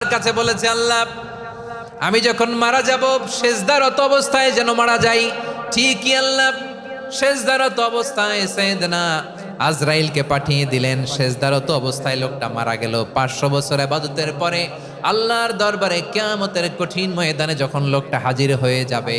কাছে বলেছে, আল্লাহ, আমি যখন মারা যাব, শেষদারত অবস্থায় যেন মারা যাই। ঠিকই আল্লাহ, শেষদারত অবস্থায় সেদনা আজরাইলকে পাঠিয়ে দিলেন। শেষদারত অবস্থায় লোকটা মারা গেল। পাঁচশো বছর আবাদতের পরে আল্লাহর দরবারে কেয়ামতের কঠিন ময়দানে যখন লোকটা হাজির হয়ে যাবে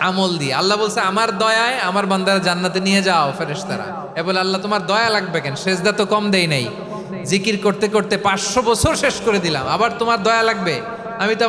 আমল দিয়ে। আল্লাহ বলছে, আমার দয়ায় আমার বান্দারা জান্নাতে নিয়ে যাও ফেরেস্তারা এ বলে, আল্লাহ, তোমার দয়া লাগবে কেন? সেজদা তো কম দেয় নাই। জিকির করতে করতে পাঁচশো বছর শেষ করে দিলাম। আবার তোমার দয়া লাগবে? আমি তো